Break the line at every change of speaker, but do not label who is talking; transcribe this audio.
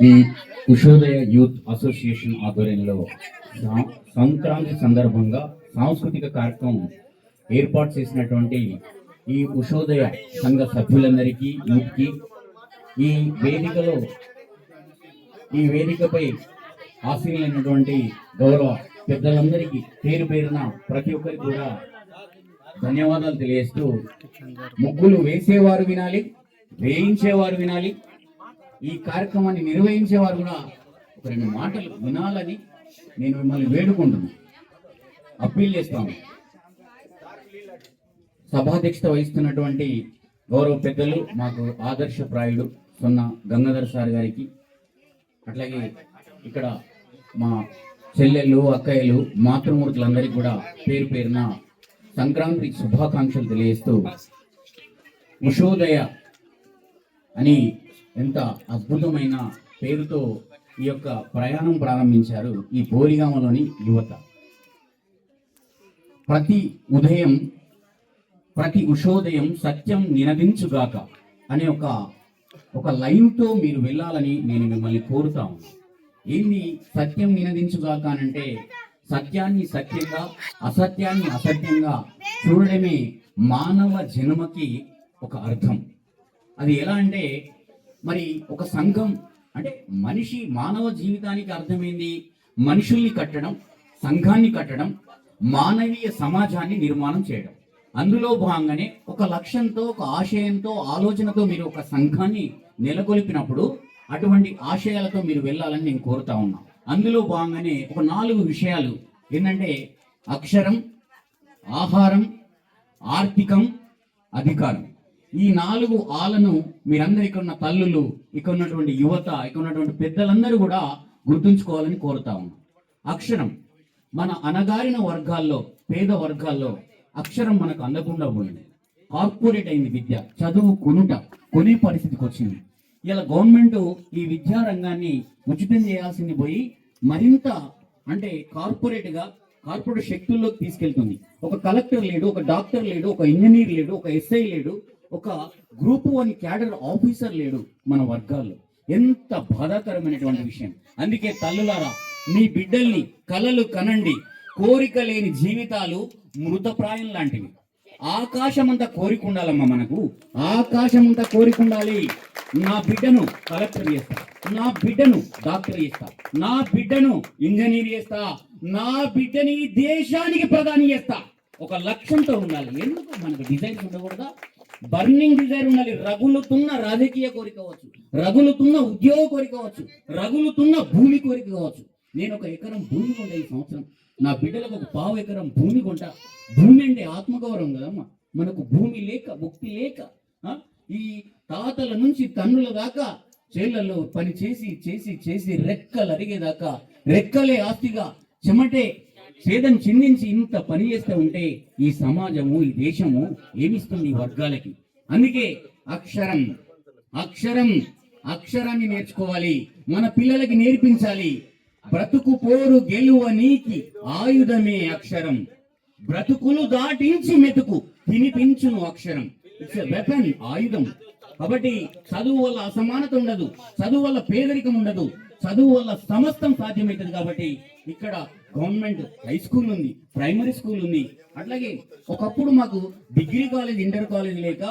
ఈ Ushodaya youth association ఆధ్వర్యంలో సంక్రాంతి సందర్భంగా సాంస్కృతిక కార్యక్రమం ఏర్పాటు చేసినటువంటి ఈ ఉషోదయ సంఘ సభ్యులందరికీ యూత్కి ఈ వేదికలో ఈ వేదికపై ఆశీలైనటువంటి గౌరవ పెద్దలందరికీ పేరు పేరున ప్రతి ఒక్కరికి కూడా ధన్యవాదాలు తెలియజేస్తూ ముగ్గులు వేసేవారు వినాలి వేయించేవారు వినాలి ఈ కార్యక్రమాన్ని నిర్వహించేవారు కూడా ఒక రెండు మాటలు వినాలని నేను మిమ్మల్ని వేడుకుంటున్నాను అప్పీల్ చేస్తాము సభాధ్యక్షత వహిస్తున్నటువంటి గౌరవ పెద్దలు మాకు ఆదర్శప్రాయుడు సున్న గంగాధర్ సార్ గారికి అట్లాగే ఇక్కడ మా చెల్లెళ్ళు అక్కయ్యలు మాతృమూర్తులందరికీ కూడా పేరు పేరున సంక్రాంతి శుభాకాంక్షలు తెలియజేస్తూ ఉషోదయ అని ఎంత అద్భుతమైన పేరుతో ఈ యొక్క ప్రయాణం ప్రారంభించారు ఈ బోరిగామలోని యువత. ప్రతి ఉదయం ప్రతి ఉషోదయం సత్యం నినదించుగాక అనే ఒక ఒక లైన్తో మీరు వెళ్ళాలని నేను మిమ్మల్ని కోరుతా ఏంది సత్యం నినదించుగాక అని అంటే సత్యాన్ని సత్యంగా అసత్యాన్ని అసత్యంగా చూడడమే మానవ జన్మకి ఒక అర్థం. అది ఎలా అంటే మరి ఒక సంఘం అంటే మనిషి మానవ జీవితానికి అర్థమైంది మనుషుల్ని కట్టడం సంఘాన్ని కట్టడం మానవీయ సమాజాన్ని నిర్మాణం చేయడం. అందులో భాగంగానే ఒక లక్ష్యంతో ఒక ఆశయంతో ఆలోచనతో మీరు ఒక సంఘాన్ని నెలకొల్పినప్పుడు అటువంటి ఆశయాలతో మీరు వెళ్ళాలని నేను కోరుతా ఉన్నా. అందులో భాగంగానే ఒక నాలుగు విషయాలు. ఏంటంటే అక్షరం ఆహారం ఆర్థికం అధికారం. ఈ నాలుగు ఆలను మీరందరూ ఇక్కడ ఉన్న తల్లులు ఇక్కడ ఉన్నటువంటి యువత ఇక్కడ ఉన్నటువంటి పెద్దలందరూ కూడా గుర్తుంచుకోవాలని కోరుతా ఉన్నాం. అక్షరం మన అనగారిన వర్గాల్లో పేద వర్గాల్లో అక్షరం మనకు అందకుండా పోయింది. కార్పొరేట్ అయింది విద్య చదువు కొనుట కొనే పరిస్థితికి వచ్చింది. ఇలా గవర్నమెంట్ ఈ విద్యా రంగాన్ని ఉచితం చేయాల్సింది పోయి మరింత అంటే కార్పొరేట్గా కార్పొరేట్ శక్తుల్లోకి తీసుకెళ్తుంది. ఒక కలెక్టర్ లేడు ఒక డాక్టర్ లేడు ఒక ఇంజనీర్ లేడు ఒక ఎస్ఐ లేడు ఒక గ్రూప్ వన్ క్యాడర్ ఆఫీసర్ లేడు మన వర్గాల్లో. ఎంత బాధాకరమైనటువంటి విషయం. అందుకే తల్లులారా మీ బిడ్డల్ని కలలు కనండి. కోరిక లేని జీవితాలు మృతప్రాయం లాంటివి. ఆకాశమంతా కోరిక ఉండాలమ్మా మనకు. ఆకాశమంతా కోరిక ఉండాలి నా బిడ్డను కలెక్టర్ చేస్తా. నా బిడ్డను డాక్టర్ చేస్తా. నా బిడ్డను ఇంజనీర్ చేస్తా. నా బిడ్డని దేశానికి ప్రధాని చేస్తా. ఒక లక్ష్యంతో ఉండాలి. ఎందుకు? మనకు డిజైన్స్ ఉండకూడదా? బర్నింగ్ డిజైర్ ఉండాలి రగులుతున్న రాజకీయ కోరిక కావచ్చు రగులుతున్న ఉద్యోగ కోరిక కావచ్చు రగులుతున్న భూమి కోరిక కావచ్చు. నేను ఒక ఎకరం భూమి కొంటా ఈ సంవత్సరం. నా బిడ్డలకు ఒక పావు ఎకరం భూమి కొంటా. భూమి అంటే ఆత్మగౌరవం కదమ్మా. మనకు భూమి లేక ముక్తి లేక ఆ? ఈ తాతల నుంచి తన్నుల దాకా చేళ్ళలో పని చేసి చేసి చేసి రెక్కలు అరిగేదాకా రెక్కలే ఆస్తిగా చెమటే సేదం చిందించి ఇంత పని చేస్తూ ఉంటే ఈ సమాజము ఈ దేశము ఏమిస్తుంది ఈ వర్గాలకి? అందుకే అక్షరం అక్షరం అక్షరాన్ని నేర్చుకోవాలి. మన పిల్లలకి నేర్పించాలి. బ్రతుకు పోరు గెలువ నీకి ఆయుధమే అక్షరం. బ్రతుకులు దాటించి మెతుకు తినిపించును అక్షరం. ఇట్స్ వెపన్ ఆయుధం. కాబట్టి చదువు వల్ల అసమానత ఉండదు. చదువు వల్ల పేదరికం ఉండదు. చదువు వల్ల సమస్తం సాధ్యమవుతుంది కాబట్టి ఇక్కడ గవర్నమెంట్ హై స్కూల్ ఉంది ప్రైమరీ స్కూల్ ఉంది. అట్లాగే ఒకప్పుడు మాకు డిగ్రీ కాలేజ్ ఇంటర్ కాలేజ్ లేక